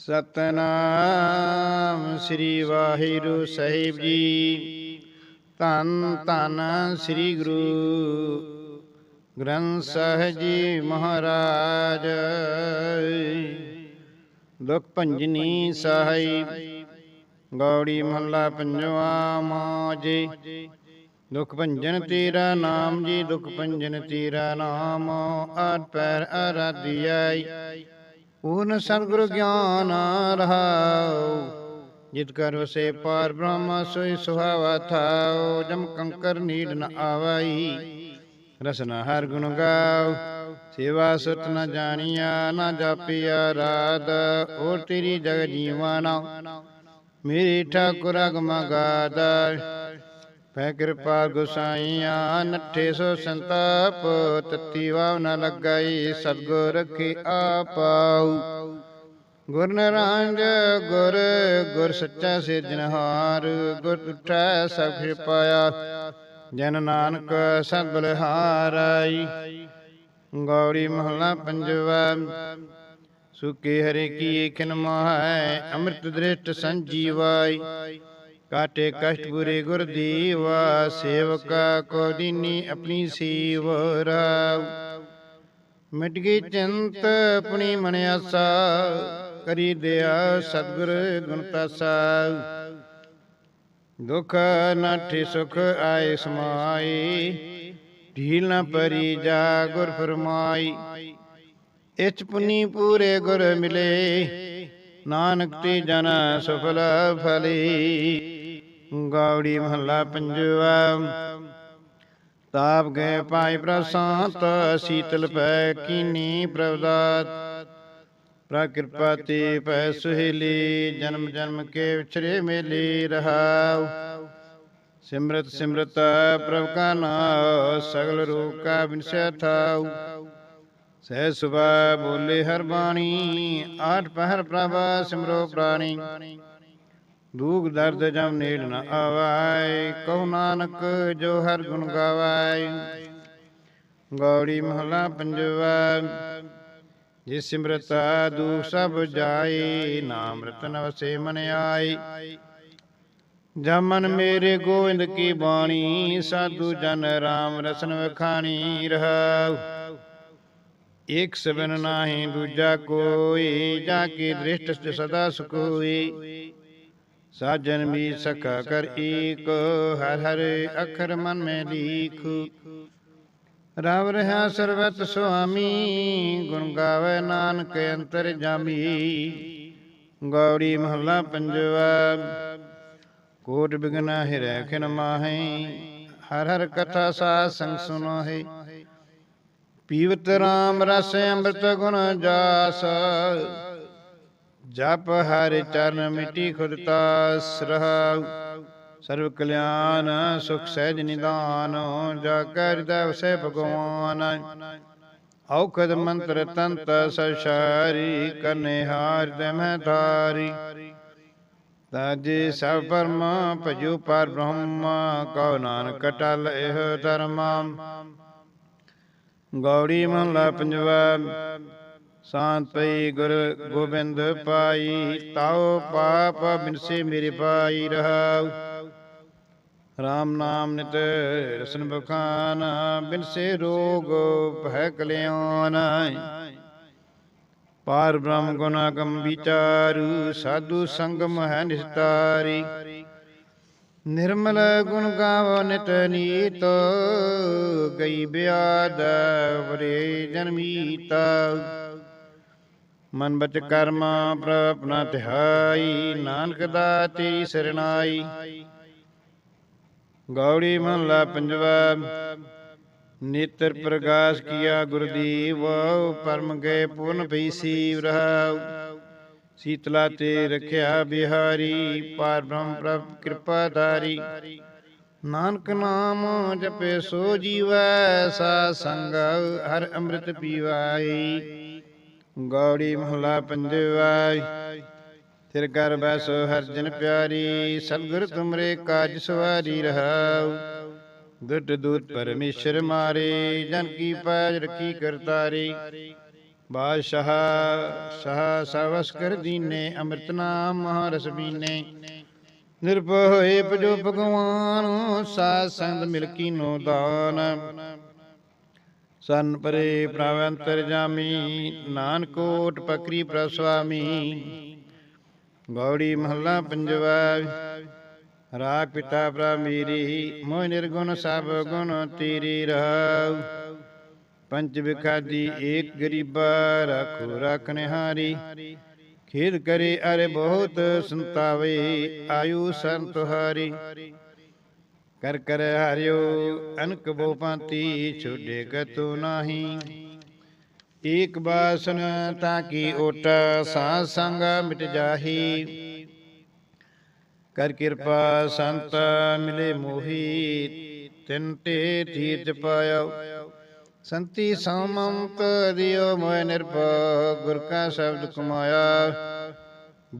ਸਤਨਾਮ ਸ੍ਰੀ ਵਾਹਿਗੁਰੂ ਸਾਹਿਬ ਜੀ। ਧੰਨ ਧੰਨ ਸ੍ਰੀ ਗੁਰੂ ਗ੍ਰੰਥ ਸਾਹਿਬ ਜੀ ਮਹਾਰਾਜ। ਦੁਖ ਭੰਜਨੀ ਸਾਹਿਬ ਗੌੜੀ ਮਹੱਲਾ ਪੰਜਵਾ ਮਾਜੀ ਦੁਖ ਭੰਜਨ ਤੇਰਾ ਨਾਮ ਜੀ, ਦੁਖ ਭੰਜਨ ਤੇਰਾ ਨਾਮ। ਆਠ ਪੈਰ ਆਰਾਧਿਆਈ। ਪੂਰਨ ਸਤਿਗੁਰ ਗਿਆਨ ਰਹਾਉ। ਜਿਤ ਕਰ ਵਸੇ ਪਾਰ ਬ੍ਰਹਮ, ਸੋਈ ਸੁਹਾਵਾ ਥਾਉ। ਜਮ ਕੰਕਰ ਨੀਡ ਨ ਆਵਾਈ। ਰਸਨਾ ਹਰ ਗੁਣ ਗਾਉ। ਸੇਵਾ ਸੁਤ ਨ ਜਾਣੀਆ, ਨ ਜਾਪਿਆ ਰਾਧ ਓ ਤੇਰੀ ਜਗ ਜੀਵਾਨਾ। ਮੇਰੀ ਠਾਕੁਰ ਅਗਮ ਗਾਦਾ। ਪੈ ਕਿਰਪਾ ਗੁਸਾਈਆਂ, ਨੱਠੇ ਸੋ ਸੰਤਾਪ, ਤਤੀ ਵਾਵ ਨ ਲੱਗਾਈ, ਸਤਗੁਰ ਰਖੇ ਆਪਾਉ। ਗੁਰ ਨਰਾਂਜ, ਗੁਰ ਗੁਰ ਸੱਚਾ ਸਿਰਜਣਹਾਰ ਗੁਰ ਤੁਠੈ ਸਭ ਕਿਰਪਾਇਆ ਜਨ ਨਾਨਕ ਸਭ ਬਲਿਹਾਰਾਈ। ਗੌਰੀ ਮਹਲਾ ਪੰਜਵਾ, ਸੁਖੀ ਹਰੇ ਕੀ ਖਿਨ ਮਾਹੈ, ਅੰਮ੍ਰਿਤ ਦ੍ਰਿਸ਼ਟ ਸੰਜੀਵਾਈ। ਕਾਟੇ ਕਸ਼ਟ ਬੁਰੇ ਗੁਰ ਦੀਵਾ, ਸੇਵਕਾ ਕੋ ਦੀਨੀ ਆਪਣੀ ਸੀਵ ਰਾਵ। ਮਿਟ ਗਈ ਚਿੰਤ, ਆਪਣੀ ਮਨ ਆਸਾ, ਕਰੀ ਦਿਆ ਸਤਿਗੁਰ ਗੁਣ ਤਾਸਾ ਦੁਖ ਨਾਠੇ ਸੁਖ ਆਏ ਸਮਾਈ, ਢੀਲ ਨਾ ਪਰੀ ਜਾ ਗੁਰ ਫਰਮਾਈ। ਇਚ ਪੁਨੀ ਪੂਰੇ ਗੁਰ ਮਿਲੇ, ਨਾਨਕ ਤੇ ਜਨ ਸਫਲ ਫਲੀ। ਗੌੜੀ ਮਹੱਲਾ ਪੰਜਵਾ। ਤਾਪ ਗਏ ਪਾਈ ਪ੍ਰਸਾਤ, ਸੀਤਲ ਪੈ ਕੀਨੀ ਪ੍ਰਵਦਾਤ। ਪ੍ਰਕਿਰਪਾ ਤੇ ਪੈ ਸੁਹੇਲੀ, ਜਨਮ ਜਨਮ ਕੇ ਵਿਛਰੇ ਮੇਲੀ ਰਹਾਉ। ਸਿਮਰਤ ਸਿਮਰਤ ਪ੍ਰਭ ਕਾ ਨਾਮ ਸਗਲ ਰੂਪ ਕਾ ਬਿਨਸੈ ਥਾਉ। ਸਹਿ ਸੁਭਾ ਬੋਲੇ ਹਰ ਬਾਣੀ, ਆਠ ਪਹਿਰ ਪ੍ਰਭ ਸਿਮਰੋ ਪ੍ਰਾਣੀ। ਦੂਖ ਦਰਦ ਜਮ ਨੇੜ ਨ ਆਵਾਏ। ਕਹੋ ਨਾਨਕ, ਜੋ ਹਰ ਗੁਣ ਗਾਵਾਏ। ਗੌੜੀ ਮਹਲਾ ਪੰਜਵਾ। ਜਿਸ ਸਿਮਰਤਾ ਦੁਖ ਸਭ ਜਾਏ, ਨਾਮ ਰਤਨ ਵਸੇ ਮਨ ਆਈ ਜਮਨ ਮੇਰੇ ਗੋਇੰਦ ਕੀ ਬਾਣੀ, ਸਾਧੂ ਜਨ ਰਾਮ ਰਸਨ ਵਖਾਣੀ ਰਹਾਉ। ਏਕ ਸਬਨ ਨਾਹੀ ਦੂਜਾ ਕੋਈ, ਜਾ ਕੀ ਦ੍ਰਿਸ਼ਟ ਸਦਾ ਸੁਖੋਈ ਸਾਜਨ ਵੀ ਸਖਾ ਕਰ ਏਕ ਹਰ ਹਰ ਅਖਰ ਮਨ ਮੈਂ ਲੀਖ। ਰਵ ਰਹਾ ਸਰਬਤ ਸੁਆਮੀ ਗੁਣ ਗਾਵੇ ਨਾਨਕ ਅੰਤਰ ਜਾਮੀ। ਗੌੜੀ ਮਹੱਲਾ ਪੰਜਵਾ। ਕੋਟ ਬਿਗਨਾ ਹਿਰੈ ਖਿਨ ਮਾਹੈ। ਹਰ ਹਰ ਕਥਾ ਸਾ ਸੰਗ ਸੁਨੋ ਹੈ ਪੀਵਤ ਰਾਮ ਰਸ ਅੰਮ੍ਰਿਤ ਗੁਣ ਜਾਸ। ਜਪ ਹਰਿ ਚਰਨ ਮਿਟੀ ਖੁਦ ਤਾਸ ਰਹਾਉ ਕਲਿਆਣ ਸੁਖ ਸਹਿਜ ਨਿਦਾਨ, ਜਾ ਕਰ ਦਵਸੇ ਭਗਵਾਨ। ਔਖਦ ਮੰਤਰ ਤੰਤ ਸਸ਼ਾਰੀ ਕਰਨੇ ਹਾਰ ਦੇ ਮੈਂ ਧਾਰੀ। ਤਾਜੇ ਸਭ ਪਰਮ, ਭਜੂ ਪਰ ਬ੍ਰਹਮ, ਕਉ ਨਾਨਕ ਟਲ ਇਹ ਧਰਮ। ਗੌੜੀ ਮਹਲਾ ਪੰਜਵਾ ਸ਼ਾਂਤ ਪਈ ਗੁਰ ਗੋਬਿੰਦ ਪਾਈ, ਤਾਉ ਪਾਪ ਬਿਨਸੇ ਮੇਰੇ ਪਾਈ ਰਹਾਉ। ਰਾਮ ਨਾਮ ਨਿਤ ਰਸਨ ਬਖਾਨ, ਬਿਨਸੇ ਰੋਗ ਭੈ ਕਲਿਆਣ। ਪਾਰ ਬ੍ਰਹਮ ਗੁਣ ਅਗਮ ਵਿਚਾਰੂ, ਸਾਧੂ ਸੰਗਮ ਹੈ ਨਿਸਤਾਰੀ। ਨਿਰਮਲ ਗੁਣ ਗਾਵੋ ਨਿਤ ਨੀਤ, ਗਈ ਬਿਆਦ ਵਰੇ ਜਨਮੀਤ ਮਨ ਬਚ ਕਰਮ ਪ੍ਰਭ ਆਪਣਾ ਤਿਹਾਈ ਨਾਨਕ ਦਾ ਤੇਰੀ ਸਰਣਾਈ ਗੌੜੀ ਮਹਲਾ ਪੰਜਵਾ, ਨੇਤਰ ਪ੍ਰਕਾਸ਼ ਕੀਆ ਗੁਰਦੀਵ, ਪਰਮ ਗਏ ਪੂਰਨ ਭਈ ਸੀਵ ਰਹਾਉ। ਸੀਤਲਾ ਤੇ ਰਖਿਆ ਬਿਹਾਰੀ, ਪਾਰ ਬ੍ਰਹਮ ਪ੍ਰਭ ਕਿਰਪਾ ਧਾਰੀ। ਨਾਨਕ ਨਾਮ ਜਪੇ ਸੋ ਜੀਵੈ, ਸਾ ਸੰਗ ਹਰ ਅੰਮ੍ਰਿਤ ਪੀਵਾਈ। ਗੌੜੀ ਮਹਲਾ ਪੰਜਵਾ ਤਿਰ ਕਰ ਬੈਸੋ ਹਰ ਪਿਆਰੀ, ਸਤਿਗੁਰ ਤੁਮਰੇ ਕਾਜ ਸਵਾਰੀ ਰਹਾਉ। ਦੁੱਟ ਦੂਤ ਪਰਮੇਸ਼ਰ ਮਾਰੇ, ਜਨ ਕੀ ਪੈਜ ਰਖੀ ਕਰਤਾਰੀ। ਬਾਦਸ਼ਾਹ, ਸਹ ਸਵਸ ਕਰ ਦੀਨੇ, ਅੰਮ੍ਰਿਤ ਨਾਮ ਮਹਾਰਸ ਬੀਨੇ। ਨਿਰਭਉ ਹੋਏ ਪਜੋ ਭਗਵਾਨ, ਸਾਧ ਸੰਗ ਮਿਲ ਕੀਨੋ ਦਾਨ। ਸਨ ਪਰੇ ਪ੍ਰਭ ਜਾਮੀ, ਨਾਨਕੋਟ ਪਕਰੀ ਪ੍ਰਸਵਾਮੀ। ਗੌੜੀ ਮਹੱਲਾ ਪੰਜਵਾ, ਰਾਗ ਪਿਤਾ ਪ੍ਰਭ ਮੇਰੀ, ਮੋਹ ਨਿਰਗੁਣ ਸਭ ਗੁਣ ਤੇਰੀ ਰਹਾਉ ਪੰਜ ਵਿਖਾਦੀ ਏਕ ਗਰੀਬਾ ਰੱਖੋ ਰੱਖਨੇ ਹਾਰੀ ਖੇਦ ਕਰੇ ਅਰੇ ਬਹੁਤ ਸੰਤਾਵੇ, ਆਯੂ ਸੰਤ ਹਾਰੀ ਕਰ ਕਰ ਹਰਿਓ, ਅਨਕ ਬੋ ਪੰਤੀ ਛੋਡੇ ਕਤੂ ਨਾਹੀ। ਏਕ ਬਾਸਨ ਤਾਂ ਕੀ ਓਟ ਸਾਧ ਸੰਗ ਮਿਟ ਜਾਹੀ। ਕਰ ਕਿਰਪਾ ਸੰਤ ਮਿਲੇ ਮੋਹੀ, ਤਿਨ ਤੇ ਤੀਰਥ ਪਾਇਓ। ਸੰਤੀ ਸਮੰਤ ਦਿਓ ਮੋਇ ਨਿਰਭਉ ਗੁਰ ਕਾ ਸ਼ਬਦ ਕਮਾਇਆ।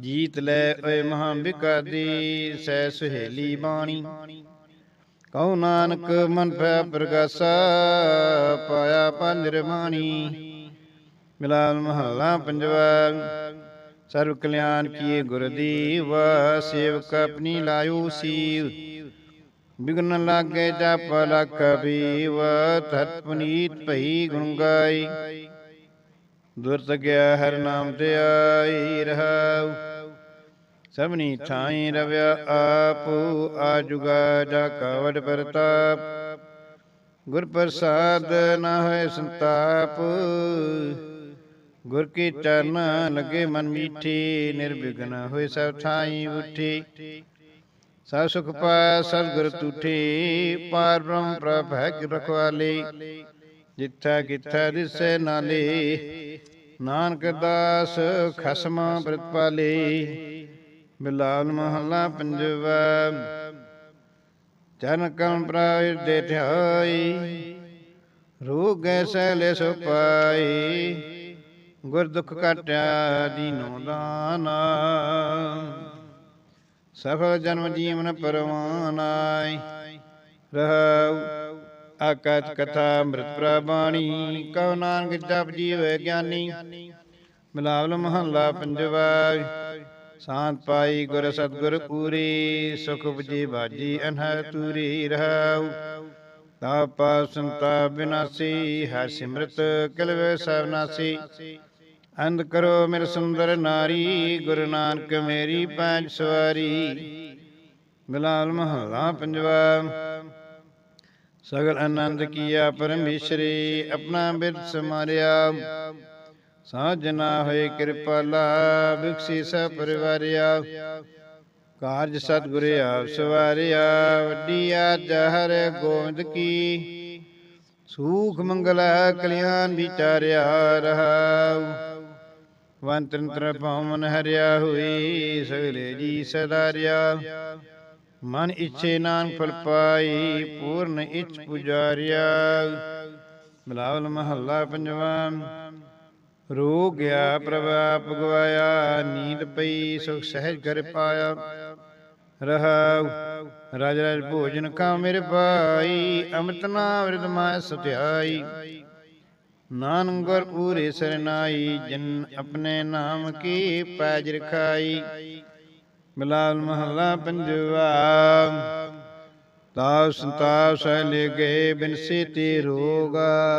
ਜੀਤ ਲੈ ਓਏ ਮਹਾਂਬਿਕਾ ਦੀ ਸਹਿ ਸੁਹੇਲੀ ਬਾਣੀ। ਕਉ ਨਾਨਕ ਮਨ ਭੈ ਪ੍ਰਗਾਸਾ, ਪਾਇਆ ਪਾ ਨਿਰਮਾਣੀ। ਮਿਲਾਲ ਮਹੱਲਾ ਪੰਜਵਾ, ਸਰਵ ਕਲਿਆਣ ਕੀਏ ਗੁਰ ਦੀਵ, ਸੇਵਕ ਆਪਣੀ ਲਾਇਓ ਸੀਵ। ਬਿਗਨ ਲਾਗੇ ਜਪ ਲਖ ਬੀਵ ਤਤ ਪੁਨੀਤ ਭਈ ਗੁਣ ਗਾਈ। ਦੁਰਤ ਗਿਆ ਹਰ ਨਾਮ ਤੇ ਆਈ ਰਹਾਉ। ਸਭਨੀ ਥਾਈ ਰਵਿਆ ਆਪੂ ਆਜੁਗਾ ਜਾ ਕਵਡ ਪ੍ਰਤਾਪ। ਗੁਰ ਪ੍ਰਸਾਦ ਨਾ ਹੋਏ ਸੰਤਾਪ। ਗੁਰ ਕੀ ਚਰਨ ਲਗੇ ਮਨ ਮੀਠੀ ਨਿਰਵਿਘਨ ਹੋਏ ਸਭ ਥਾਈ ਉਠੀ। ਸਭ ਸੁਖ ਪਾਇ ਸਤਿਗੁਰ ਤੂਠੀ। ਪਾਰ ਬ੍ਰਹਮ ਪ੍ਰਭ ਹੈ ਕਿ ਰਖਵਾਲੇ ਜਿੱਥਾ ਕਿਥਾ ਦਿਸੈ ਨਾਲੇ। ਨਾਨਕ ਦਾਸ ਖਸਮਾ ਪ੍ਰਤਪਾਲੇ। ਬਿਲਾਲ ਮਹੱਲਾ ਪੰਜਵਾ। ਚਰਨ ਕਮ ਪ੍ਰਾਇ ਦੇ ਧਿਆਈ ਰੋਗ ਸੈਲੇ ਸੋ ਪਾਈ ਗੁਰ ਦੁਖ ਕਾਟਿਆ ਦੀਨੋ ਦਾਨਾ। ਸਫਲ ਜਨਮ ਜੀਵਨ ਪਰਵਾਨਾਈ ਰਹਾਉ ਆਕਤ ਕਥਾ ਅੰਮ੍ਰਿਤ ਪ੍ਰਬਾਣੀ ਕਉ ਨਾਨਕ ਜਪ ਜੀਵ ਗਿਆਨੀ। ਮਿਲਾਵਲ ਮਹੱਲਾ ਪੰਜਵਾ। ਸ਼ਾਂਤ ਪਾਈ ਗੁਰ ਸਤਗੁਰ ਪੂਰੀ, ਸੁਖ ਬਜੀ ਬਾਜੀ ਅਨਹਰ ਤੂਰੀ ਰਹਾਉ। ਤਾਪਾ ਸੰਤਾ ਬਿਨਾਸੀ ਹਰ ਸਿਮਰਤ ਕਿਲਵੇ ਸਭ ਨਾਸੀ। ਅੰਧ ਕਰੋ ਮੇਰੇ ਸੁੰਦਰ ਨਾਰੀ, ਗੁਰੂ ਨਾਨਕ ਮੇਰੀ ਪੰਜ ਸਵਾਰੀ। ਬਿਲਾਲ ਮਹੱਲਾ ਪੰਜਵਾ, ਸਗਲ ਆਨੰਦ ਕੀਆ ਪਰਮੇਸ਼ਰੀ, ਆਪਣਾ ਬਿਰਤ ਸਮਾਰਿਆ ਸਾਜਨਾ ਹੋਏ ਕਿਰਪਾਲਾ ਬਿਕਸੀ ਸਭ ਪਰਿਵਾਰਿਆ ਕਾਰਜ ਸਤਿਗੁਰ ਆਪ ਸਵਾਰਿਆ ਵੱਡੀ ਆਜ ਹਰ ਗੋਬਿੰਦ ਕੀ। ਸੂਖ ਮੰਗਲ ਕਲਿਆਣ ਵਿਚਾਰਿਆ ਰਹਾਉ। ਵੰਤੰਤਰ ਭਵਨ ਹਰਿਆ ਹੋਈ, ਸਗਲੇ ਜੀ ਸਦਾਰਿਆ ਮਨ ਇੱਛੇ ਨਾਨਕ ਫਲ ਪਾਈ, ਪੂਰਨ ਇੱਛ ਪੁਜਾਰਿਆ। ਮਿਲਾਵਲ ਮਹੱਲਾ ਪੰਜਵਾ। ਰੋ ਗਿਆ ਪ੍ਰਭ ਆਪ ਗਵਾਇਆ ਨੀਂਦ ਪਈ, ਸੁਖ ਸਹਿਜ ਕਰ ਪਾਇਆ। ਰਹਾਉ ਰਾਜ ਰਾਜ ਭੋਜਨ ਕਾ ਮੇਰੇ ਭਾਈ, ਅੰਮ੍ਰਿਤ ਨਾਮ ਵਿਰਧ ਮਾਇ ਸਤਿਆਈ। ਨਾਨਕ ਗੁਰ ਪੂਰੇ ਸਰਨਾਈ, ਜਿਨ ਆਪਣੇ ਨਾਮ ਕੀ ਪੈਜ ਰਖਾਈ। ਮਿਲਾਲ ਮਹੱਲਾ ਪੰਜਵਾ, ਤਾਪ ਸੰਤਾਪ ਸਹਿ ਲੈ ਗਏ ਬਿਨਸੀ ਤੇ ਰੋਗਾ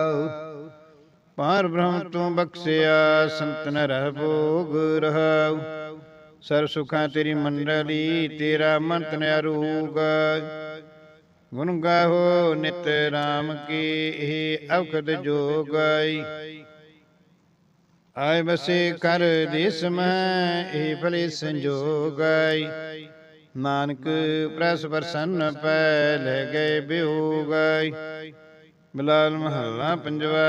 ਪਾਰ ਬ੍ਰਹਮ ਤੂੰ ਬਖਸ਼ਿਆ ਸੰਤਨ ਰਹਿ ਭੋਗ ਰਹਾਉ। ਸਰ ਸੁਖਾਂ ਤੇਰੀ ਮੰਡਲੀ, ਤੇਰਾ ਮੰਤ ਮੰਤਨ ਅਰੂਗ। ਗੁਣ ਗਾਹੋ ਨਿਤ ਰਾਮ ਕੀ, ਇਹ ਅਵਖਦ ਜੋਗਾਈ ਆਏ ਬਸੇ ਕਰ ਦੇਸ ਮਹਿ ਇਹ ਭਲੇ ਸੰਜੋਗਾਈ ਨਾਨਕ ਪ੍ਰਸ ਪ੍ਰਸੰਨ ਪੈ, ਲੈ ਗਏ ਬਿਹੋਗਾਈ ਬਿਲਾਲ ਮਹੱਲਾ ਪੰਜਵਾ।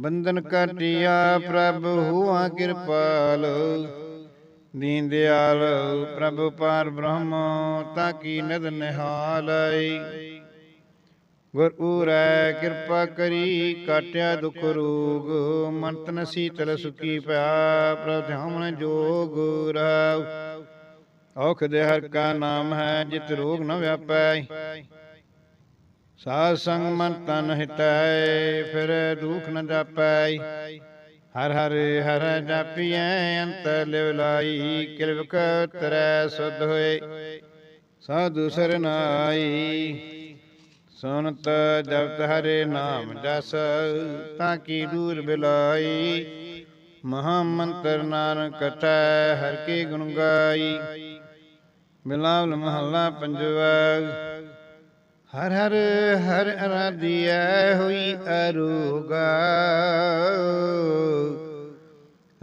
ਬੰਧਨ ਕਾਟਿਆ ਪ੍ਰਭ ਹੁਆ ਕਿਰਪਾਲ। ਦੀਨ ਦਿਆਲ ਪ੍ਰਭ ਪਾਰ ਬ੍ਰਹਮ, ਤਾਂ ਕੀ ਨਦ ਨਿਹਾਲਈ ਗੁਰ ਉਰੈ ਕਿਰਪਾ ਕਰੀ, ਕਾਟਿਆ ਦੁਖ ਰੋਗ ਮਨ ਤਨ ਸੀਤਲ ਸੁਖੀ ਪਿਆ, ਪ੍ਰਭ ਧਿਆਨ ਜੋਗ ਰਹਾਉ। ਔਖ ਦੇ ਹਰ ਕਾ ਨਾਮ ਹੈ, ਜਿਤ ਰੋਗ ਨ ਵਿਆਪੈ। ਸਾਧ ਸੰਗ ਮਨ ਤਨ ਹਿਤੈ, ਫਿਰ ਦੁਖ ਨ ਜਾਪੈ। ਹਰ ਹਰ ਹਰ ਜਾਪੀਐ, ਅੰਤ ਲਿਵ ਲਾਈ ਕਿਰਵਕ ਤਰੈ ਸੁਧ ਹੋਏ। ਸਾਧੂ ਸਰਨਾਈ ਸੁਨਤ ਜਪਤ ਹਰੇ ਨਾਮ ਜਸ, ਤਾਂ ਕੀ ਦੂਰ ਬਿਲਾਈ। ਮਹਾ ਮੰਤਰ ਨਾਨਕ ਕਟੈ, ਹਰ ਕੀ ਗੁਣ ਗਾਈ। ਬਿਲਾਵਲ ਮਹੱਲਾ ਪੰਜਵਾ ਹਰ ਹਰ ਹਰ ਅਰਾਧਿਐ ਹੋਈ ਅਰੋਗਾ।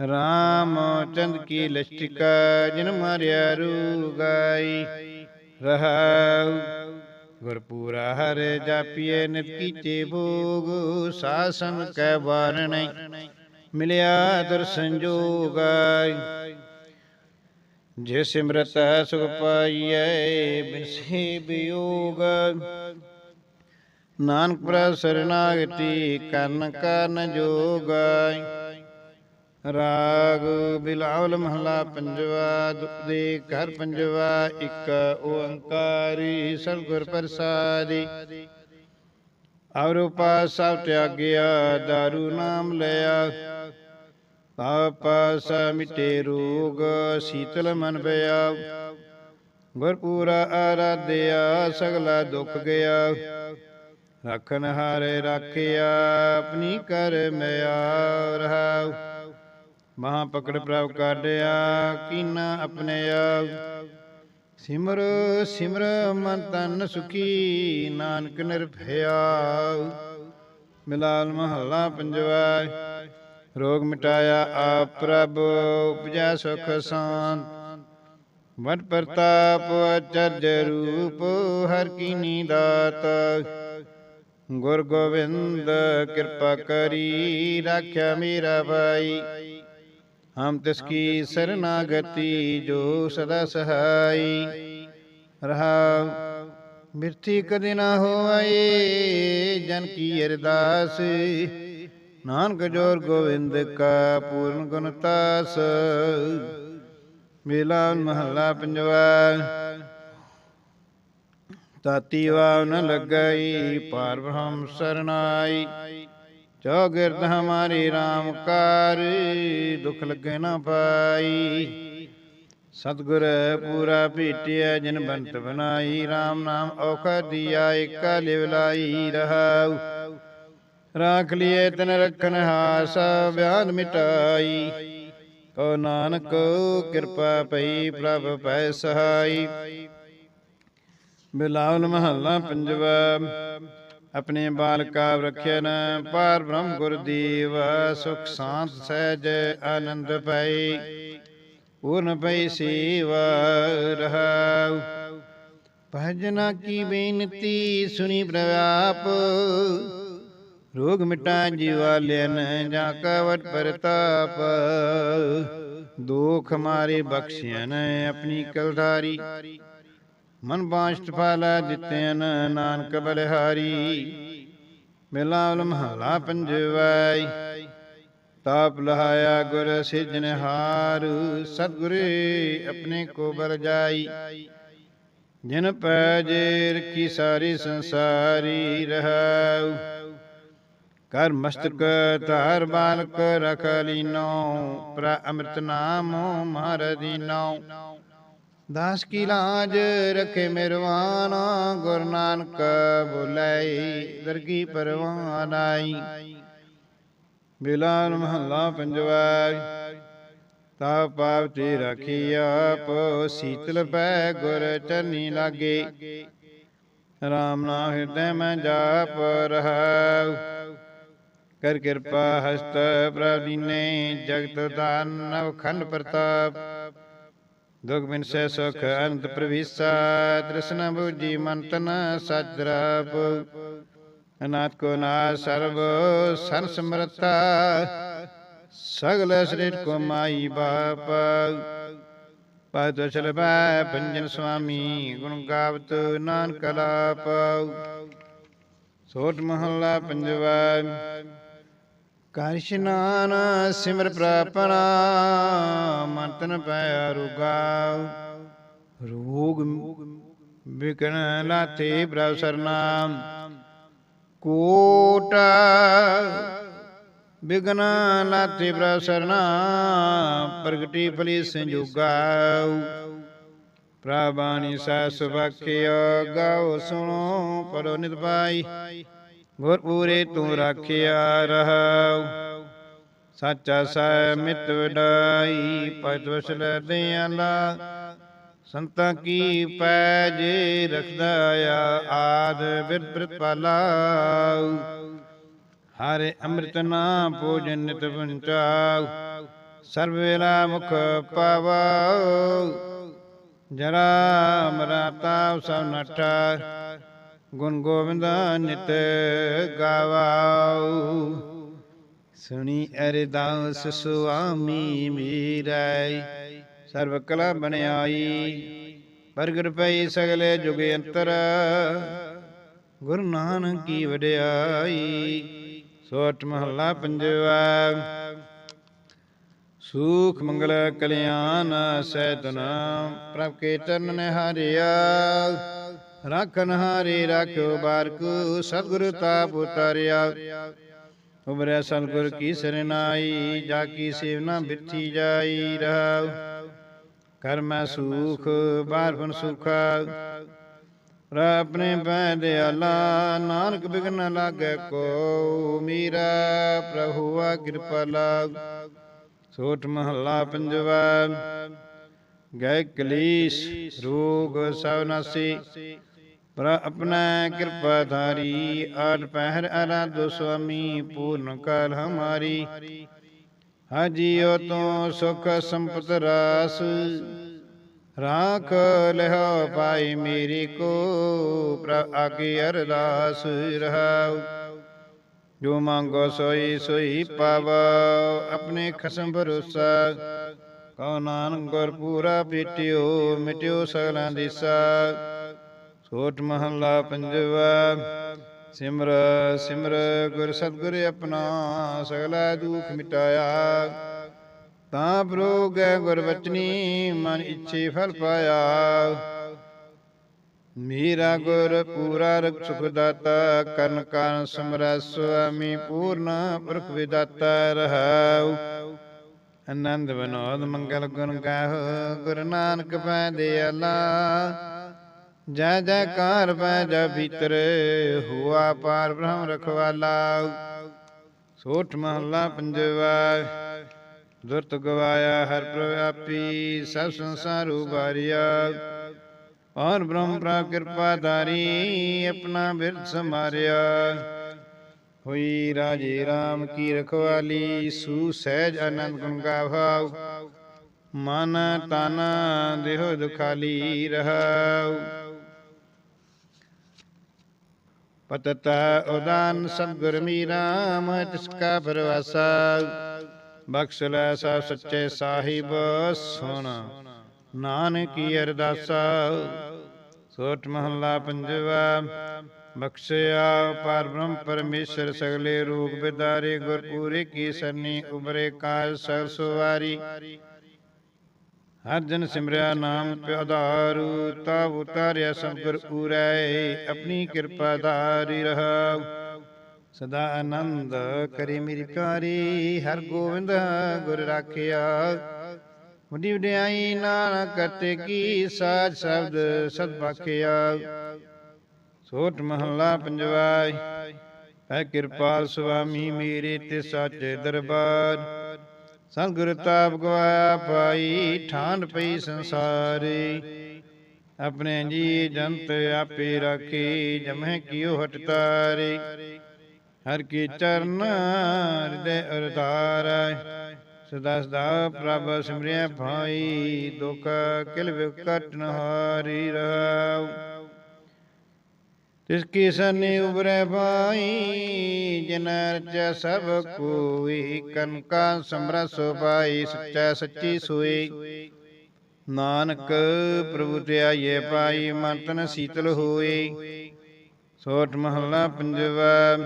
ਰਾਮ ਚੰਦ ਕੀ ਲਸ਼ਟਿਕਾ, ਜਿਨ ਮਾਰਿਆ ਰੂਗਾਈ। ਰਹਾਉ, ਗੁਰਪੂਰਾ ਹਰ ਜਾਪੀਏ ਨਿਤ ਕੀਚੇ ਭੋਗ। ਸਾਸਨ ਕੈ ਵਾਰਣੈ ਮਿਲਿਆ ਦਰਸ਼ਨ ਜੋਗਾਈ। ਜੇ ਸਿਮਰਤ ਸੁਖ ਪਾਈਐ, ਬਿਨਸੇ ਬਿਯੋਗ। ਨਾਨਕ ਪ੍ਰਭ ਸਰਨਾਗਤੀ ਕਰਨ ਕਰਨ ਜੋਗ। ਰਾਗ ਬਿਲਾਵਲ ਮਹਲਾ ਪੰਜਵਾ, ਦੁਖ ਦੇ ਘਰ ਪੰਜਵਾ, ਇੱਕ ਓੰਕਾਰੀ ਸਤਿਗੁਰ ਪ੍ਰਸਾਦੀ। ਔਰ ਪਾਸਾ ਤਿਆਗਿਆ दारू ਨਾਮ ਲਿਆ। ਪਾਪਾ ਮਿਟੇ ਰੋਗ, ਸੀਤਲ ਮਨ ਬਿਆ। ਗੁਰਪੂਰਾ ਆਰਾਧਿਆ, ਸਗਲਾ ਦੁੱਖ ਗਿਆ। ਰੱਖਨ ਹਾਰੇ ਰਾਖਿਆ, ਆਪਣੀ ਕਰ ਮਿਆ ਰਹਾਉ ਮਹਾ ਪਕੜ ਪ੍ਰਭ ਕਾਢਿਆ, ਕੀਨਾ ਆਪਣੇ ਆਪ ਸਿਮਰ ਸਿਮਰ ਮਨ ਤਨ ਸੁਖੀ, ਨਾਨਕ ਨਿਰਭਇਆ ਮਿਲਾਲ ਮਹੱਲਾ ਪੰਜਵਾ। ਰੋਗ ਮਿਟਾਇਆ ਆਪ ਪ੍ਰਭ, ਉਪਜਾ ਸੁਖ ਸ਼ਾਂਤ। ਵਟ ਪ੍ਰਤਾਪ ਅਚਰਜ ਰੂਪ, ਹਰ ਕੀਨੀ ਦਾਤ ਗੁਰ ਗੋਬਿੰਦ ਕਿਰਪਾ ਕਰੀ, ਰਾਖਿਆ ਮੇਰਾ ਭਾਈ। ਹਮ ਤਿਸ ਕੀ ਸਰਨਾਗਤੀ, ਜੋ ਸਦਾ ਸਹਾਈ। ਰਹਾ ਮਿਰਤੀ ਕਦੇ ਨਾ ਹੋਏ ਜਨ ਕੀ ਅਰਦਾਸ। ਨਾਨਕ ਜੋਰ ਗੋਵਿੰਦ ਕਾ ਪੂਰਨ ਗੁਣ ਤਾਸ। ਮੇਲਾ ਮਹੱਲਾ ਪੰਜਵਾ। ਤਾਤੀ ਵਾਵ ਨ ਲੱਗਈ ਪਾਰ ਬ੍ਰਹਮ ਸਰਨਾਈ। ਚੌਗਿਰਦ ਹਮਾਰੀ RAM ਕਾਰ, ਦੁਖ ਲੱਗੇ ਨਾ ਪਾਈ। ਸਤਗੁਰ ਪੂਰਾ ਭੇਟਿਆ, ਜਿਨ ਬੰਤ ਬਨਾਈ RAM ਨਾਮ ਔਖਾ ਦੀਆ ਇਕ ਲਿਵ ਲਾਈ ਰਹਾਉ। ਰਾਖ ਲਿਏ ਤਨ ਰਖਨ ਹਾਸ ਬਿਆਨ ਮਿਟਾਈ। ਕੋ ਨਾਨਕ ਕਿਰਪਾ ਪਈ, ਪ੍ਰਭ ਪੈ ਸਹਾਈ। ਬਿਲਾਵਲ ਮਹੱਲਾ ਪੰਜਵਾ, ਆਪਣੇ ਬਾਲਕਾ ਰਖਿਆਨ ਪਾਰ ਬ੍ਰਹਮ ਗੁਰਦੀਵ ਸੁਖ ਸ਼ਾਂਤ ਸਹਿਜ ਆਨੰਦ ਪਈ। ਪੂਰਨ ਪਈ ਸੇਵਾ ਰਹਾਉ। ਭਜਨਾ ਕੀ ਬੇਨਤੀ ਸੁਣੀ ਪ੍ਰਵਾਪ ਰੋਗ ਮਿਟਾ ਜੀਵਾ ਲੈਨ ਜਾ ਕਵਟ ਪ੍ਰਤਾਪ। ਦੁਖ ਮਾਰੇ ਬਖਸ਼ਿਆਨ ਆਪਣੀ ਕਲਧਾਰੀ। ਮਨ ਬਾਸ਼ਟ ਫਲ ਦਿੱਤਿਆਨ ਨਾਨਕ ਬਲਿਹਾਰੀ। ਮਿਲਾਵਲ ਮਹਲਾ ਪੰਜਵਾਈ। ਤਾਪ ਲਹਾਇਆ ਗੁਰ ਸਿਜਨਹਾਰ ਸਤਗੁਰੇ ਆਪਣੇ ਕੋ ਬਰ ਜਾਈ। ਜਿਨ ਪੈ ਜੇਰ ਕੀ ਸਾਰੀ ਸੰਸਾਰੀ ਰਹਾਉ। ਕਰ ਮਸਤਕ ਧਾਰ ਬਾਲਕ ਰਖ ਲੀਨੋ ਪ੍ਰ ਅੰਮ੍ਰਿਤ ਨਾਮ ਮਾਰ ਦੀਨੋ ਦਾਸ ਕੀ ਲਾਜ ਰਖੇ ਮਿਰਵਾਨਾ ਗੁਰ ਨਾਨਕ ਬੁਲਾਈ ਦਰਗੀ ਪਰਵਾਨ ਆਈ ਬਿਲਾਲ ਮਹੱਲਾ ਪੰਜਵਾ ਤਾ ਪਾਵਤੀ ਰਖੀ ਆਪ ਸੀਤਲ ਪੈ ਗੁਰ ਚਰਨੀ ਲਾਗੇ ਰਾਮ ਨਾਮ ਹਿਰਦੈ ਮੈਂ ਜਾਪ ਰਹਾਉ ਕਰ ਕਿਰਪਾ ਹਸਤ ਪ੍ਰਭ ਦੀਨੇ ਜਗਤ ਦਾਨਵ ਖੰਡ ਪ੍ਰਤਾਪ। ਦੁਖ ਬਿਨ ਸੈ ਸੁਖ ਅਨੰਤ ਪ੍ਰਵੀਸਾ ਦ੍ਰਿਸ਼ਨ ਬੁਝੀ ਮਨ ਤਨ ਸਜਰਾਪ। ਅਨਾਥ ਕੋ ਨਾ ਸਰਬ ਸਨ ਸਮਰਤਾ ਸਗਲ ਸ੍ਰਿਤ ਕੋ ਮਾਈ ਬਾਪ। ਪਾਦ ਚਲ ਬੈ ਪੰਜਨ ਸੁਆਮੀ ਗੁਣ ਗਾਵਤ ਨਾਨਕ ਲਾਪ ਸੋਟ ਮਹੱਲਾ ਪੰਜਵਾ ਕਰ ਇਸ਼ਨਾਨ, ਸਿਮਰ ਪ੍ਰਾਪਨਾ, ਮੰਤਨ ਪੈ ਰੁਗਾ ਰੋਗ ਵਿਕਣ ਲਾਤੇ ਪ੍ਰਭ ਸਰਨਾਮ ਕੋਟ ਬਿਗਨ ਲਾਤੇ ਪ੍ਰਸਰਨਾ ਪ੍ਰਗਟੀ ਫਲੀ ਸੰਜੋਗਾ। ਪ੍ਰਭਾਨੀ ਸਾਸ ਵਖਿਆ, ਗਾਓ ਸੁਣੋ, ਪਰੋ ਨਿਤ ਪਾਈ ਤੂੰ ਰਾਖਿਆ ਰਹਾਉ। ਸੱਚਾ ਸੈ ਮਿਤ ਵਡਾਈ ਪਤ ਵਸਲ ਦਿਆਲਾ। ਸੰਤਾਂ ਕੀ ਪੈਜ ਰਖਦਾ ਆ, ਆਦ ਬਿਰਤ ਬਿਰਤ ਪਾਲਾ ਹਰੇ ਅੰਮ੍ਰਿਤ ਨਾਮ ਭੋਜਨ ਨਿਤ ਵੰਚਾਉ, ਸਰਬ ਵੇਲਾ ਮੁਖ ਪਾਵਾਉ। ਜਰਾ ਮਰਾਤਾ ਸਭ ਨਟਾ ਗੁਣ ਗੋਬਿੰਦ ਨਿਤ ਗਾਵਾਉ। ਸੁਣੀ ਅਰਦਾਸ ਸੁਆਮੀ ਮੀਰਾਈ ਸਰਬ ਕਲਾ ਬਣਾਈ ਪ੍ਰਗਟ ਪਈ ਸਗਲੇ ਜੁਗ ਅੰਤਰ। ਗੁਰੂ ਨਾਨਕ ਕੀ ਵਡਿਆਈ। ਸੋਟ ਮਹੱਲਾ ਪੰਜਵਾ। ਸੁਖ ਮੰਗਲ ਕਲਿਆਣ ਸੈਤਨ ਪ੍ਰਭ ਕੇ ਚਰਨ ਨਿਹਾਰਿਆ। ਰਾਖਨ ਹਾਰੇ ਰਾਖਿਓ ਬਾਰਕੂ, ਸਤਿਗੁਰ ਤਾਪ ਉਤਾਰਿਆ ਉਬਰੈ ਸਤਿਗੁਰ ਕੀ ਸਰਨਾਈ ਜਾ ਕੀ ਸੇਵਨਾ ਬਿਰਥੀ ਜਾਈ ਰਹਾਉ। ਕਰਮੈ ਸੁਖ ਬਾਰਪਨ ਸੁਖਾ। ਰ ਆਪਣੇ ਪੈ ਦਿਆਲਾ ਨਾਨਕ ਬਿਗਨ ਲਾਗੇ ਕੋ। ਮੀਰਾ ਆ ਕਿਰਪਾ ਲਾਗ। ਸੋਠ ਮਹੱਲਾ ਪੰਜਵਾ। ਗਏ ਕਲੀਸ਼, ਰੋਗ ਸਭ ਨਾਸੀ। ਪਰ ਆਪਣਾ ਕਿਰਪਾ ਧਾਰੀ ਆਠ ਪਹਿਰ ਅਰਾਧੋ ਸੁਆਮੀ, ਪੂਰਨ ਕਾਲ ਹਮਾਰੀ। ਹਾਜੀਓ ਤੋ ਸੁਖ ਸੰਪਤ ਰਾਸ। ਰਾਖ ਲਹੋ ਪਾਈ ਮੇਰੀ ਕੋ ਪ੍ਰ ਆਗੇ ਅਰਦਾਸ ਰਹਾਉ। ਜੋ ਮੰਗੋ ਸੋਈ ਸੋਈ ਪਾਵ, ਆਪਣੇ ਖਸਮ ਭਰੋਸਾ। ਕਉ ਨਾਨਕ ਗੁਰ ਪੂਰਾ ਪੀਟਿਓ, ਮਿਟਿਓ ਸਗਲਾਂ ਦਿਸਾ ਸੋਟ ਮਹੱਲਾ ਪੰਜਵਾ, ਸਿਮਰ ਸਿਮਰ ਗੁਰ ਸਤਿਗੁਰ ਆਪਣਾ ਸਗਲਾ ਦੁਖ ਮਿਟਾਇਆ। ਤਾਂ ਪ੍ਰੋਗੈ ਗੁਰ ਬਚਨੀ ਮਨ ਇੱਛੇ ਫਲ ਪਾਇਆ। ਮੇਰਾ ਗੁਰ ਪੂਰਾ ਰਖ ਸੁਖ ਦਾਤਾ, ਕਰਨ ਕਾਰਨ ਸਮਰੈ ਸੁਆਮੀ ਪੂਰਨ ਪੁਰਖ ਵਿਦਾਤਾ ਰਹਾਉ। ਆਨੰਦ ਬਨੋਦ ਮੰਗਲ ਗੁਣ ਗਾਹੋ ਗੁਰੂ ਨਾਨਕ ਪੈ ਦਿਆਲਾ ਜੈ ਜੈਕਾਰ ਪੈ ਜਾ ਭੀਤਰ, ਹੁਆ ਪਾਰ ਬ੍ਰਹਮ ਰਖਵਾਲਾ। ਸੋਠ ਮਹੱਲਾ ਪੰਜਵਾ, ਦੁਰਤ ਗਵਾਇਆ ਹਰ ਪ੍ਰਵਿਆਪੀ ਸਭ ਸੰਸਾਰ ਉਬਾਰਿਆ ਔਰ ਬ੍ਰਹਮ ਪ੍ਰਾ ਕਿਰਪਾ ਧਾਰੀ ਆਪਣਾ ਬਿਰਧ ਸਮਾਰਿਆ ਹੋਈ ਰਾਜੇ RAM ਕੀ ਰਖਵਾਲੀ, ਸੂ ਸਹਿਜ ਆਨੰਦ ਗੁਣ ਗਾਵਾਉ। ਮਨ ਤਨ ਦੇਹ ਦੁਖਾਲੀ ਰਹਾਉ। ਪਤਤ ਉਦਾਨ ਸਤਿਗੁਰ ਮੀਰਾ ਮੈਂ ਤਿਸ ਕਾ ਪਰਵਾਸਾ। ਬਖਸ਼ ਲੈ ਸਾ ਸੱਚੇ ਸਾਹਿਬ, ਸੁਣ ਨਾਨਕੀ ਅਰਦਾਸਾ। ਸੋਟ ਮਹੱਲਾ ਪੰਜਵਾ ਬਖਸ਼ਿਆ ਪਰ ਬ੍ਰਹਮ ਪਰਮੇਸ਼ਰ ਸਗਲੇ ਰੂਪ ਬਿਦਾਰੇ ਗੁਰਪੂਰੇ ਕੀ ਸਰਨੀ ਉਬਰੇ ਕਾਜ ਸਰ ਸੁਵਾਰੀ। ਹਰ ਜਨ ਸਿਮਰਿਆ ਨਾਮ ਪਿਆਦਾਰੂ ਤਾ ਉਤਾਰਿਆ ਸਤਿਗੁਰ ਪੂਰੈ ਆਪਣੀ ਕਿਰਪਾ ਧਾਰੀ ਰਹਾ ਸਦਾ ਆਨੰਦ ਕਰੀ ਮੇਰੀ ਪਿਆਰੀ ਹਰ ਗੋਬਿੰਦ ਗੁਰ ਰਾਖਿਆ। ਵੱਡੀ ਵਡਿਆਈ ਨਾਨਕ ਕਰਤੇ ਕੀ ਸਾਜ ਸ਼ਬਦ ਸਦ ਬਖਿਆ ਸੋਟ ਮਹੱਲਾ ਪੰਜਵਾ ਹੈ ਕਿਰਪਾਲ ਸੁਆਮੀ ਮੇਰੇ ਤੇ ਸਾਚੇ ਦਰਬਾਰ। ਸਤਿਗੁਰ ਤਾਪ ਗਵਾਇਆ ਪਾਈ ਠਾਂਡ ਪਈ ਸੰਸਾਰੇ। ਆਪਣੇ ਜੀ ਜੰਤ ਆਪੇ ਰਾਖੀ, ਜਮਹਿ ਕਿਉ ਹਟ ਤਾਰੇ। ਹਰ ਕੀ ਚਰਨ ਹਿਰਦੇ ਅਰਤਾਰੈ ਸਦਾ ਸਦਾ ਪ੍ਰਭ ਸਿਮਰਿਆ ਭਾਈ, ਦੁਖ ਕਿਲ ਵਿਕਟ ਨਹਾਰੀ ਹਾਰੀ ਰਹਾਉ। ਤਿਸ ਕੀ ਸਨੇ ਉਬਰੇ ਭਾਈ ਜਿਨ ਰਚ ਸਭ ਕੋਈ ਕਨਕਾ ਸਮਰਸ ਪਾਈ ਸੱਚਾ ਸੱਚੀ ਸੋਈ। ਨਾਨਕ ਪ੍ਰਭੂ ਤੇ ਪਾਈ ਮਨ ਤਨ ਸੀਤਲ ਹੋਏ ਸੋਠ ਮਹੱਲਾ ਪੰਜਵਾ,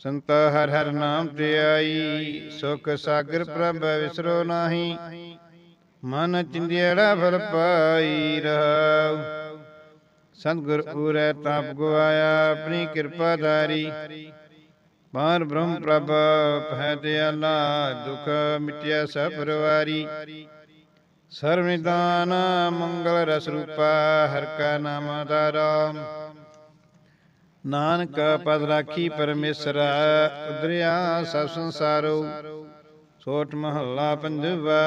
ਸੰਤ ਹਰ ਹਰ ਨਾਮ ਤੇ ਆਈ, ਸੁਖ ਸਾਗਰ ਪ੍ਰਭ ਵਿਸਰੋ ਨਾਹੀ। ਮਨ ਚਿੰਦਿਆੜਾ ਫਲ ਪਾਈ ਰਹਾਉ। ਸਤਿਗੁਰ ਉਰੈ ਤਾਪ ਗਵਾਇਆ ਆਪਣੀ ਕਿਰਪਾ ਧਾਰੀ ਬਾਰ ਬ੍ਰਹਮ ਪ੍ਰਭ ਪਹਿ ਦਿਆਲਾ ਦੁਖ ਮਿਟਿਆ ਸਭ ਪਰਵਾਰੀ ਸਰਵ ਨਿਦਾਨ ਮੰਗਲ ਰਸ ਰੂਪਾ ਹਰ ਕਾ ਨਾਮ ਆਧਾਰਾ ਨਾਨਕ ਪਦ ਰਾਖੀ ਪਰਮੇਸ਼ਰ ਉਦਰਿਆ ਸਭ ਸੰਸਾਰੋ। ਸੋਟ ਮਹੱਲਾ ਪੰਜਵਾ।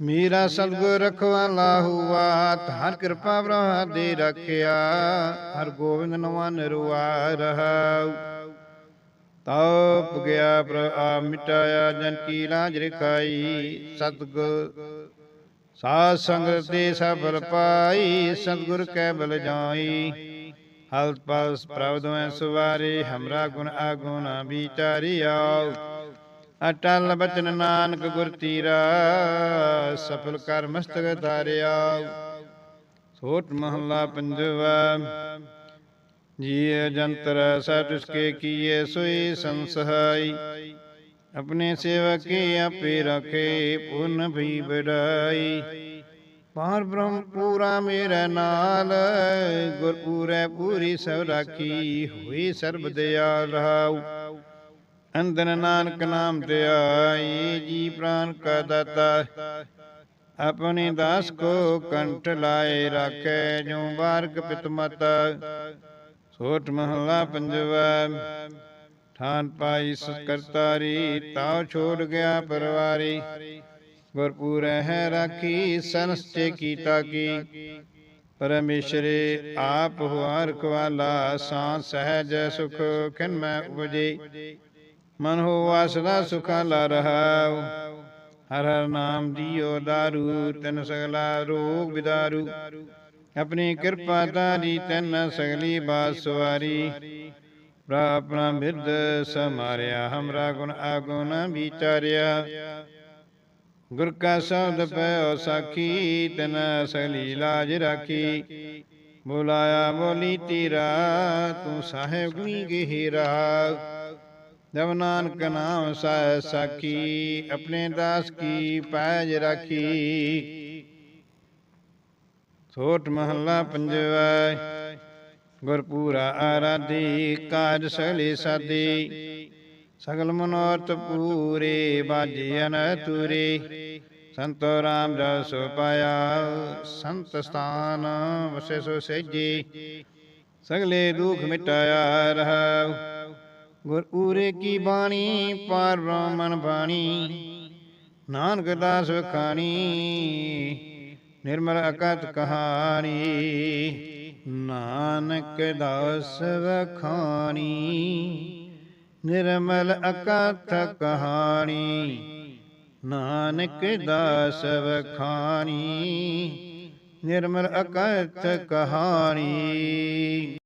ਮੇਰਾ ਸਤਿਗੁਰ ਰਖਵਾਲਾ ਹੁਆ ਹਰ ਕਿਰਪਾ ਬ੍ਰਹਾ ਦੇ ਰੱਖਿਆ ਹਰ ਗੋਬਿੰਦ ਨਵਾਂ ਨਿਰਵਾ ਰਹਾ ਤਾਪ ਗਿਆ ਪ੍ਰ ਮਿਟਾਇਆ ਜਨ ਕੀ ਲਾਜ ਰਖਾਈ, ਸਤਿਗੁਰ ਸਾਧ ਸੰਗਤ ਤੇ ਸਫਲ ਪਾਈ ਸਤਿਗੁਰ ਕੈ ਬਲ ਜਾਈ। ਹਲਤ ਪ੍ਰਭ ਪ੍ਰਵਦਵੇਂ ਸੁਵਾਰੇ, ਹਮਰਾ ਗੁਣ ਆਗੁਣ ਵਿਚਾਰਿਆ। ਅਟਲ ਬਚਨ ਨਾਨਕ ਗੁਰ ਤੀਰਾ, ਸਫਲ ਕਰ ਮਸਤਕ ਧਾਰਿਆ। ਛੋਟ ਮਹੱਲਾ ਪੰਜਵਾ ਜੀ ਜੰਤਰ ਸਭ ਤਿਸਕੇ ਕੀਏ ਸੋਈ ਸੰਸਹਾਈ। ਆਪਣੇ ਸੇਵਕੇ ਆਪੇ ਰਖੇ, ਪੁਨ ਵੀ ਬੜਾਈ ਪਾਰ ਬ੍ਰਹਮ ਪੂਰਾ ਮੇਰੇ ਨਾਲ, ਗੁਰ ਪੂਰੈ ਪੂਰੀ ਸਭ ਰਾਖੀ, ਹੋਈ ਸਰਬ ਦਿਆਲ ਰਹਾਉ। ਅੰਦਨ ਨਾਨਕ ਨਾਮ ਤੇ ਜੀ ਪ੍ਰਾਨ ਕਾ ਦਾਤਾ ਆਪਣੇ ਦਾਸ ਕੋ ਕੰਠ ਲਾਏ ਰਾਖੇ ਜੋ ਬਾਰਗ ਪਿਤ ਮਤ ਸੋਟ ਮਹਲਾ ਪੰਜਵਾ, ਠਾਨ ਪਾਈ ਸਤਕਰਤਾਰੀ, ਤਾਉ ਛੋੜ ਗਿਆ ਪਰਵਾਰੀ। ਗੁਰਪੂਰ ਹੈ ਰਾਖੀ ਸੰਸਚੇ ਕੀਤਾ ਕੀ ਪਰਮੇਸ਼ਰੇ ਆਪ ਹੁਆ ਰਖਵਾਲਾ ਸਾਂ ਸਹਿਜ ਸੁਖ ਖਿਨ ਮੈਂ ਉਪਜੇ। ਮਨ ਹੋਵਾ ਸਦਾ ਸੁਖਾਲਾ ਰਹਾਉ। ਹਰ ਹਰ ਨਾਮ ਦੀਓ ਦਾਰੂ, ਤਨ ਸਗਲਾ ਰੋਗ ਵਿਦਾਰੂ ਆਪਣੀ ਕਿਰਪਾ ਤਾਰੀ ਤਨ ਸਗਲੀ ਬਾਤ ਸਵਾਰੀ। ਪ੍ਰਾਪਨਾ ਬਿਰਦ ਸਮਾਰਿਆ, ਹਮਰਾ ਗੁਣ ਆਗੁਣ ਵਿਚਾਰਿਆ। ਗੁਰ ਕਾ ਸ਼ਬਦ ਪਇਓ ਸਾਖੀ, ਤਨ ਸਗਲੀ ਲਾਜ ਰਾਖੀ। ਬੁਲਾਇਆ ਬੋਲੀ ਤੀਰਾ, ਤੂੰ ਸਾਹਿਬ ਗੁਣੀ ਗਹਿਰਾ। ਜਬ ਨਾਨਕ ਨਾਮ ਸਹਿ ਸਾਖੀ, ਆਪਣੇ ਦਾਸ ਕੀ ਪੈਜ ਰਾਖੀ। ਛੋਟ ਮਹੱਲਾ ਪੰਜਵਾ, ਗੁਰਪੂਰਾ ਆਰਾਧੀ, ਕਾਜ ਸਗਲੇ ਸਾਦੀ। ਸਗਲ ਮਨੋਰਥ ਪੂਰੇ, ਬਾਜੇ ਅਨ ਤੁਰੇ ਸੰਤੋ ਰਾਮ ਰਸ ਪਾਇਆ, ਸੰਤ ਸਥਾਨ ਵਸੇ ਸੋ ਸੇਜੀ। ਸਗਲੇ ਦੁਖ ਮਿਟਾਇਆ ਰਹਾ ਗੁਰ ਉਰੇ ਕੀ ਬਾਣੀ, ਪਾਰ ਬ੍ਰਾਹਮਣ ਬਾਣੀ। ਨਾਨਕ ਦਾਸ ਵਖਾਣੀ, ਨਿਰਮਲ ਅਕਤ ਕਹਾਣੀ। ਨਾਨਕ ਦਾਸ ਵਖਾਣੀ, ਨਿਰਮਲ ਅਕਥ ਕਹਾਣੀ। ਨਾਨਕ ਦਾਸ ਵਖਾਣੀ, ਨਿਰਮਲ ਅਕਥ ਕਹਾਣੀ।